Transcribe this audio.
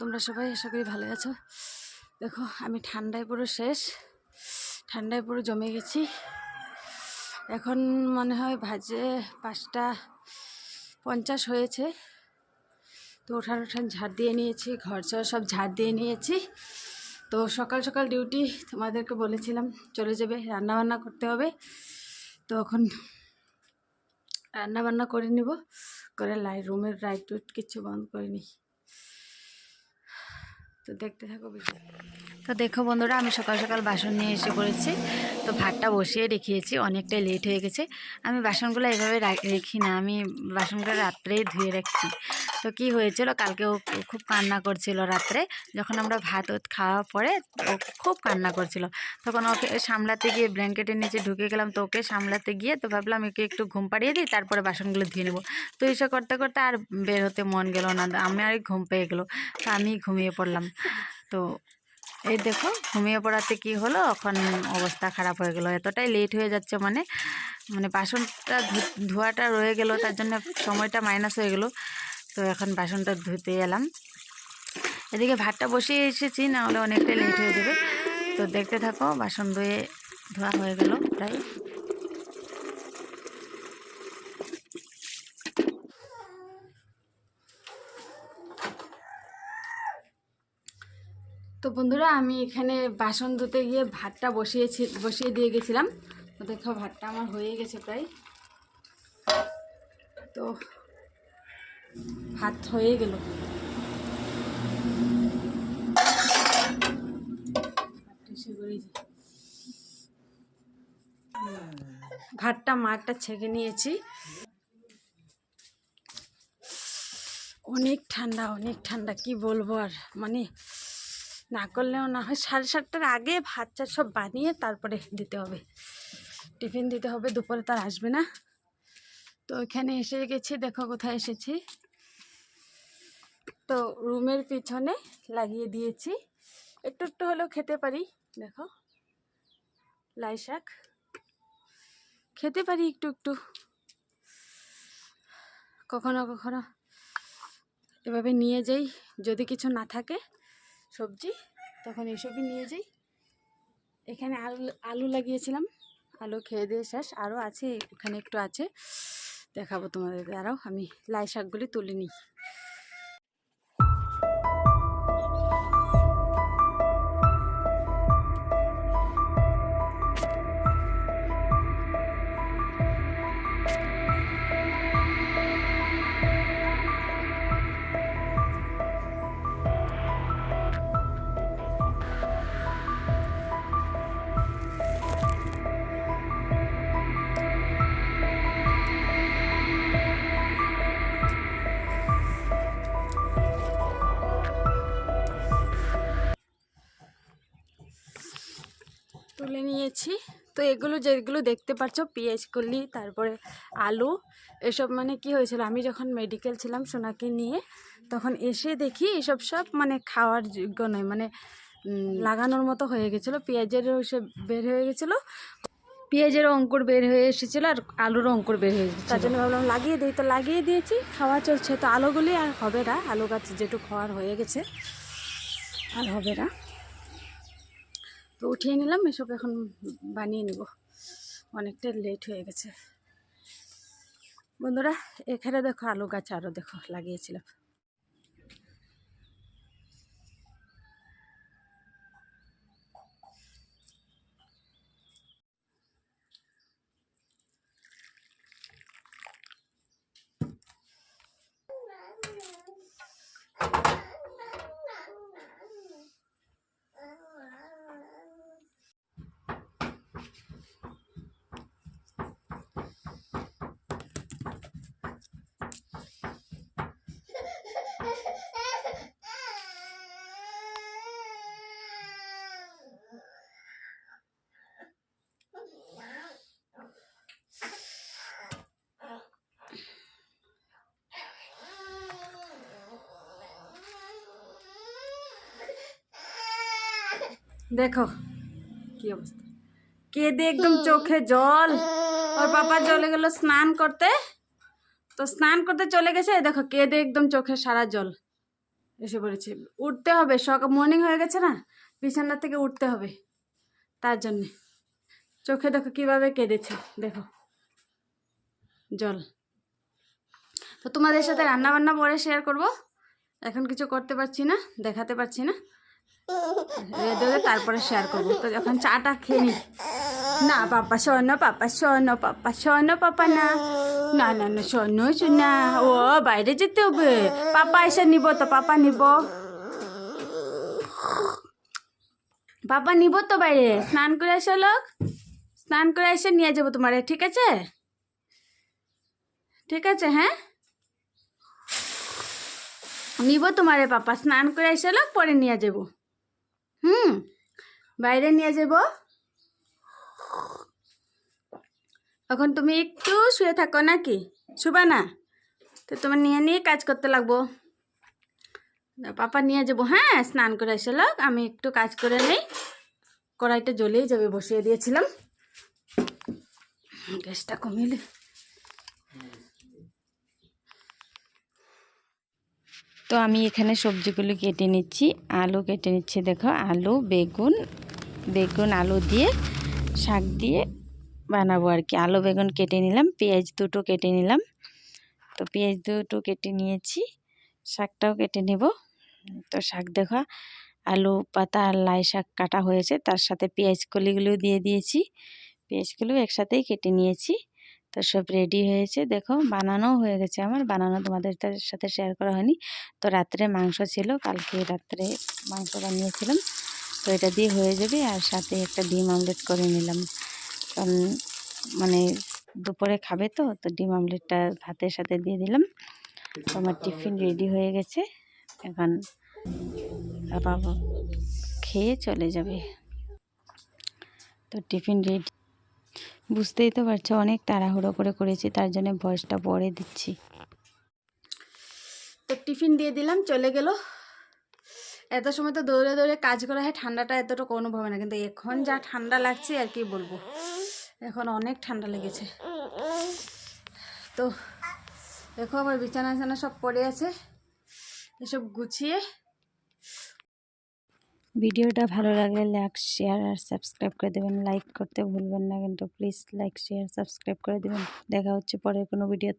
তোমরা সবাই আশা করি ভালো আছো। দেখো, আমি ঠান্ডায় পুরো শেষ। ঠান্ডায় পুরো জমে গেছি। এখন মনে হয় ভাজে পাঁচটা পঞ্চাশ হয়েছে। তো ওঠান ওঠান ঝাড় দিয়ে নিয়েছি, ঘর চর সব ঝাড় দিয়ে নিয়েছি। তো সকাল সকাল ডিউটি তোমাদেরকে বলেছিলাম, চলে যাবে, রান্নাবান্না করতে হবে। তো এখন রান্না বান্না করে নিব, করে লাই, রুমের লাইট টুট কিছু বন্ধ করে করিনি। তো দেখতে থাকো ভিডিও তো দেখো বন্ধুরা, আমি সকাল সকাল বাসন নিয়ে এসে পড়েছি। তো ভাতটা বসিয়ে রেখেছি, অনেকটাই লেট হয়ে গেছে। আমি বাসনগুলো এভাবে রেখি না, আমি বাসনগুলো রাত্রেই ধুয়ে রাখছি। তো কি হয়েছিল? কালকে ও খুব কান্না করছিল রাত্রে। যখন আমরা ভাত খাওয়ার পরে ও খুব কান্না করছিল। তখন ওকে সামলাতে গিয়ে ব্ল্যাঙ্কেটের নিচে ঢুকে গেলাম তো ওকে সামলাতে গিয়ে তো ভাবলাম একে একটু ঘুম পাড়িয়ে দিই, তারপরে বাসনগুলো ধুয়ে নেব। তো এইসব করতে করতে আর বের হতে মন গেল না। আমি আর ঘুম পেয়ে গেলো। তো আমি ঘুমিয়ে পড়লাম। তো এই দেখো, ঘুমিয়ে পড়াতে কি হলো? এখন অবস্থা খারাপ হয়ে গেলো। এতটাই লেট হয়ে যাচ্ছে মানে। মানে বাসনটা ধোয়াটা রয়ে গেল, তার জন্য সময়টা মাইনাস হয়ে গেলো। তো এখন বাসনটা ধুতে এলাম। এদিকে ভাতটা বসিয়ে এসেছি, না হলে অনেকটা লেট হয়ে যাবে। তো দেখতে থাকো, বাসন ধুয়ে ধোয়া হয়ে গেল প্রায়। তো বন্ধুরা, আমি এখানে বাসন ধুতে গিয়ে ভাতটা বসিয়েছি, বসিয়ে দিয়ে গেছিলাম। তো দেখো, ভাতটা আমার হয়ে গেছে প্রায়। তো ভাত হয়ে গেল। ভাতটা মাঠটা ছেঁকে নিয়েছি। অনেক ঠান্ডা অনেক ঠান্ডা, কি বলব আর? মানে না করলেও না হয়। সাড়ে সাতটার আগে ভাত চা সব বানিয়ে তারপরে দিতে হবে। টিফিন দিতে হবে, দুপুরে তার আসবে না। তো এখানে এসে গেছি, দেখো কোথায় এসেছি। তো রুমের পিছনে লাগিয়ে দিয়েছি। একটু একটু হলেও খেতে পারি। দেখো, লাই শাক। খেতে পারি একটু একটু। কখনো কখনো এভাবে নিয়ে যাই। যদি কিছু না থাকে সবজি, তখন এসবই নিয়ে যাই। এখানে আলু আলু লাগিয়েছিলাম। আলু খেয়ে দিয়ে শেষ। আরও আছে, এখানে একটু আছে। দেখাবো তোমাদেরকে আরও আমি লাই শাকগুলি তুলে নিই। নিয়েছি তো এগুলো যেগুলো দেখতে পাচ্ছ পেঁয়াজ, কলি, তারপরে আলু, এসব মানে কি হয়েছিল, আমি যখন মেডিকেল ছিলাম সোনাকে নিয়ে, তখন এসে দেখি এসব সব মানে খাওয়ার যোগ্য নয় মানে লাগানোর মতো হয়ে গেছিল, পেঁয়াজেরও সে বের হয়ে গেছিল পেঁয়াজের অঙ্কুর বের হয়ে এসেছিল আর আলুর অঙ্কুর বের হয়ে গেছে তার জন্য ভাবলাম লাগিয়ে দিই, তো লাগিয়ে দিয়েছি, খাওয়া চলছে, তো আলুগুলি আর হবে না, আলু গাছ যেটুকু খাওয়ার হয়ে গেছে, আর হবে না। তো উঠিয়ে নিলাম, এসব এখন বানিয়ে নেব। অনেকটা লেট হয়ে গেছে। বন্ধুরা, এখানে দেখো আলু গাছ আরও দেখো লাগিয়েছিলাম। দেখো, কি অবস্থা। কেঁদে একদম চোখে জল, ওর পাপা চলে গেল স্নান করতে। তো স্নান করতে চলে গেছে দেখো, কেঁদে একদম চোখে সারা জল এসে পড়েছি। উঠতে হবে সকাল মর্নিং হয়ে গেছে না, বিছানা থেকে উঠতে হবে, তার জন্যে। চোখে দেখো কীভাবে কেঁদেছে, দেখো, জল। তো তোমাদের সাথে রান্না বান্না পরে শেয়ার করব। এখন কিছু করতে পারছি না, দেখাতে পারছি না। রেডি তারপরে শেয়ার করব। তো এখন চাটা খেয়ে নি। না, পাপা, শোনো পাপা শোনো পাপা শোনো, পাপা, না। না না না, শোনো, শোনা। ও, বাইরে যেতে হবে। পাপা এসে নিব তো, পাপা নিব। পাপা নিব তো বাইরে। স্নান করে এসে, লোক। স্নান করে এসে নিয়ে যাব তোমারে, ঠিক আছে? ঠিক আছে হ্যাঁ? নিব তোমারে, পাপা। স্নান করে এসে, লোক, পরে নিয়ে যাব। হুম, বাইরে নিয়ে যাব। এখন তুমি একটু শুয়ে থাকো নাকি? শুবা না? তো তোমার নিয়ে নিয়ে কাজ করতে লাগবো। পাপা নিয়ে যাব। হ্যাঁ স্নান করে এসে লোক, আমি একটু কাজ করে নেই। কড়াইটা জ্বলেই যাবে, বসিয়ে দিয়েছিলাম। গ্যাসটা কমিয়ে তো আমি এখানে সবজিগুলো কেটে নিচ্ছি। আলু কেটে নিচ্ছি, দেখো, আলু, বেগুন বেগুন, আলু দিয়ে, শাক দিয়ে বানাবো আর কি। আলু, বেগুন কেটে নিলাম, পেঁয়াজ দুটো কেটে নিলাম। তো পেঁয়াজ দুটো কেটে নিয়েছি, শাকটাও কেটে নেব। তো শাক দেখো, আলু পাতা আর লাই শাক কাটা হয়েছে, তার সাথে পেঁয়াজ কলিগুলো দিয়ে দিয়েছি। পেঁয়াজগুলো একসাথেই কেটে নিয়েছি। তো সব রেডি হয়েছে। দেখো বানানো হয়ে গেছে আমার। বানানো তোমাদের সাথে শেয়ার করা হয়নি। তো রাত্রে মাংস ছিল, কালকে রাত্রে মাংস বানিয়েছিলাম। তো এটা দিয়ে হয়ে যাবে আর সাথে একটা ডিম আমলেট করে নিলাম। কারণ মানে দুপুরে খাবে তো তো ডিম আমলেটটা ভাতের সাথে দিয়ে দিলাম। তো আমার টিফিন রেডি হয়ে গেছে। এখন খেয়ে চলে যাবে। তো টিফিন রেডি বুঝতেই তো পারছ, অনেক তাড়াহুড়ো করে করেছি, তার জন্য ভয়েসটা পরে দিচ্ছি। তো টিফিন দিয়ে দিলাম, চলে গেল। এত সময় তো দৌড়ে দৌড়ে কাজ করা হয়, ঠান্ডাটা এতটুকু অনুভব হয় না, কিন্তু এখন যা ঠান্ডা লাগছে আর কি বলব, এখন অনেক ঠান্ডা লেগেছে। তো দেখো, আমার বিছানা বিছানা সব পড়ে আছে, এসব গুছিয়ে ভিডিওটা ভালো লাগলে লাইক, শেয়ার আর সাবস্ক্রাইব করে দেবেন। লাইক করতে ভুলবেন না কিন্তু প্লিজ লাইক, শেয়ার, সাবস্ক্রাইব করে দেবেন। দেখা হচ্ছে পরের কোনো ভিডিওতে।